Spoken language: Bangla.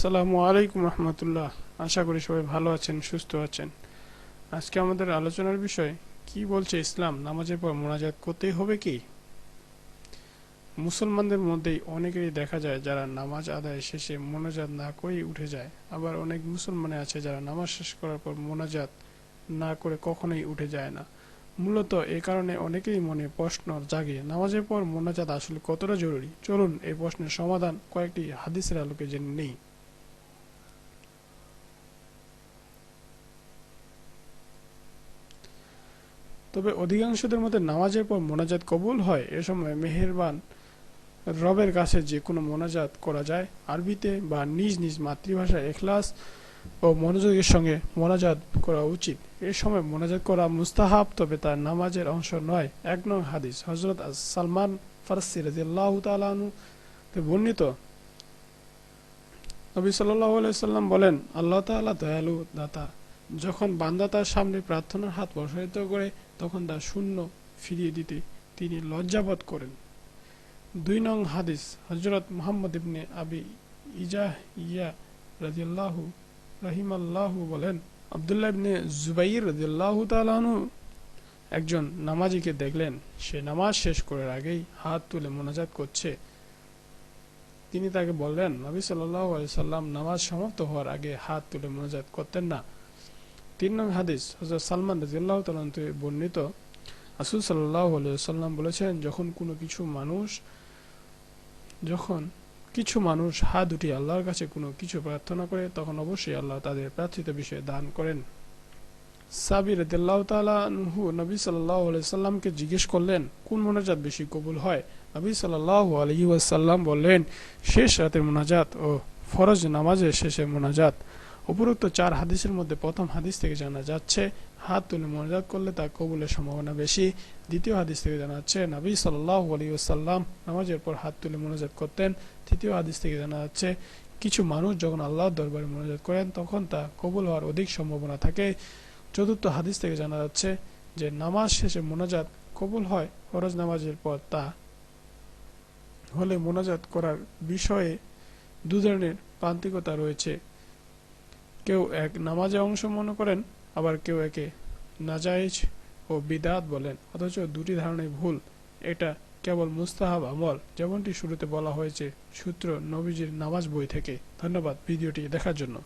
আসসালামু আলাইকুম রহমতুল্লাহ। আশা করি সবাই ভালো আছেন, সুস্থ আছেন। আজকে আমাদের আলোচনার বিষয়, কি বলছে ইসলাম? নামাজের পর মোনাজাত করতেই হবে কি? মুসলমানদের মধ্যেই অনেকেরই দেখা যায় যারা নামাজ আদায় শেষে মোনাজাত না করেই উঠে যায়। আবার অনেক মুসলমানে আছে যারা নামাজ শেষ করার পর মোনাজাত না করে কখনোই উঠে যায় না। মূলত এ কারণে অনেকেরই মনে প্রশ্ন জাগে, নামাজের পর মোনাজাত আসলে কতটা জরুরি? চলুন এই প্রশ্নের সমাধান কয়েকটি হাদিসের আলোকে জেনে নেই। তবে অধিকাংশদের মধ্যে নামাজের পর মোনাজাত কবুল হয়। এ সময় মেহেরবান রবের কাছে যে কোনো মোনাজাত করা যায়। আরবিতে বা নিজ নিজ মাতৃভাষায় এখলাস ও মনোযোগের সঙ্গে মোনাজাত করা উচিত। এ সময় মোনাজাত করা মুস্তাহাব, তবে তার নামাজের অংশ নয়। এক নং হাদিস হজরত সালমান ফারসি রাজিয়াল্লাহু তাআলাহু বর্ণিত। নবী সাল্লাল্লাহু আলাইহি সাল্লাম বলেন, আল্লাহ তাআলা দয়ালু দাতা। যখন বান্দা তার সামনে প্রার্থনার হাত প্রসারিত করে, তখন তা শূন্য ফিরিয়ে দিতে তিনি লজ্জাবোধ করেন। দুই নং হাদিস হজরত মোহাম্মদ ইবনে আবি ইজাহ ইয়া রাজিয়াল্লাহু রাহিমাল্লাহু বলেন, আবদুল্লাহ ইবনে জুবাইর রাজিয়াল্লাহু তাআলাহু একজন নামাজিকে দেখলেন। সে নামাজ শেষ করার আগেই হাত তুলে মোনাজাত করছে। তিনি তাকে বললেন, নবী আলাইহি সাল্লাম, নামাজ সমাপ্ত হওয়ার আগে হাত তুলে মোনাজাত করতেন না। তিন নং হাদিস হজরত সালমান রাজিয়াল্লাহ তাআলা বর্ণিত। সাল্লাল্লাহু আলাইহি সাল্লাম বলেছেন, যখন কোনো কিছু মানুষ, যখন কিছু মানুষ হাত উঠিয়ে আল্লাহর কাছে কোনো কিছু প্রার্থনা করে, তখন অবশ্যই আল্লাহ তাদের প্রার্থিত বিষয়ে দান করেন। সাবির রাদিয়াল্লাহু তাআলা নবী আলাইহি সাল্লামকে জিজ্ঞেস করলেন, কোন মোনাজাত বেশি কবুল হয়? নবী সাল্লাল্লাহু আলাইহি ওয়াসাল্লাম বললেন, শেষ রাতের মোনাজাত ও ফরজ নামাজের শেষে মোনাজাত। উপরোক্ত চার হাদিসের মধ্যে প্রথম হাদিস থেকে জানা যাচ্ছে, হাত তুলে মোনাজাত করলে তা কবুলের সম্ভাবনা বেশি। দ্বিতীয় হাদিস থেকে জানা যাচ্ছে, নবী সাল্লাহ আলী সাল্লাম নামাজের পর হাত তুলে মোনাজাত করতেন। তৃতীয় হাদিস থেকে জানা যাচ্ছে, কিছু মানুষ যখন আল্লাহর দরবারে মোনাজাত করেন, তখন তা কবুল হওয়ার অধিক সম্ভাবনা থাকে। চতুর্থ হাদিস থেকে জানা যাচ্ছে যে, নামাজ শেষে মোনাজাত কবুল হয়, ফরজ নামাজের পর তা হলে মোনাজাত করার বিষয়ে দু ধরনের প্রান্তিকতা রয়েছে। কেউ এক নামাজে অংশ মনে করেন, আবার কেউ একে নাজাইজ ও বিদাত বলেন। অথচ দুটি ধারণাই ভুল। এটা কেবল মুস্তাহাব আমল, যেমনটি শুরুতে বলা হয়েছে, সূত্র নবীজির নামাজ বই থেকে। ধন্যবাদ ভিডিওটি দেখার জন্য।